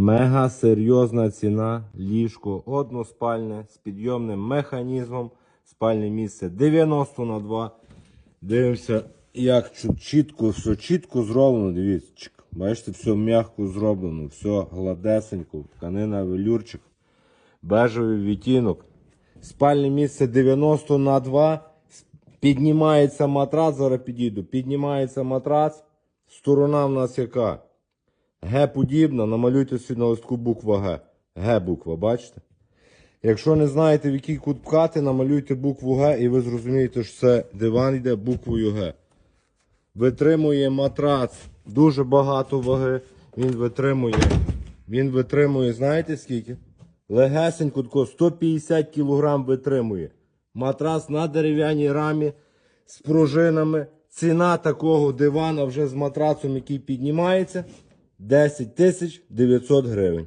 Мега серйозна ціна, ліжко односпальне з підйомним механізмом. Спальне місце 90 на 2. Дивимося, як чітко, все чітко зроблено. Дивіться, бачите, все м'яко зроблено, все гладесенько, тканина велюрчик, бежевий відтінок. Спальне місце 90 на 2. Піднімається матрац, зараз підійду. Піднімається матрац. Сторона в нас яка? Г подібна, намалюйте собі на листку буква Г. Г буква, бачите? Якщо не знаєте, в який кут пхати, намалюйте букву Г і ви зрозумієте, що це диван йде буквою Г. Витримує матрац дуже багато ваги. Він витримує. Він витримує, знаєте скільки? Легесенько тако 150 кг витримує. Матрац на дерев'яній рамі з пружинами. Ціна такого дивана вже з матрацом, який піднімається, 10 тисяч 900 гривень.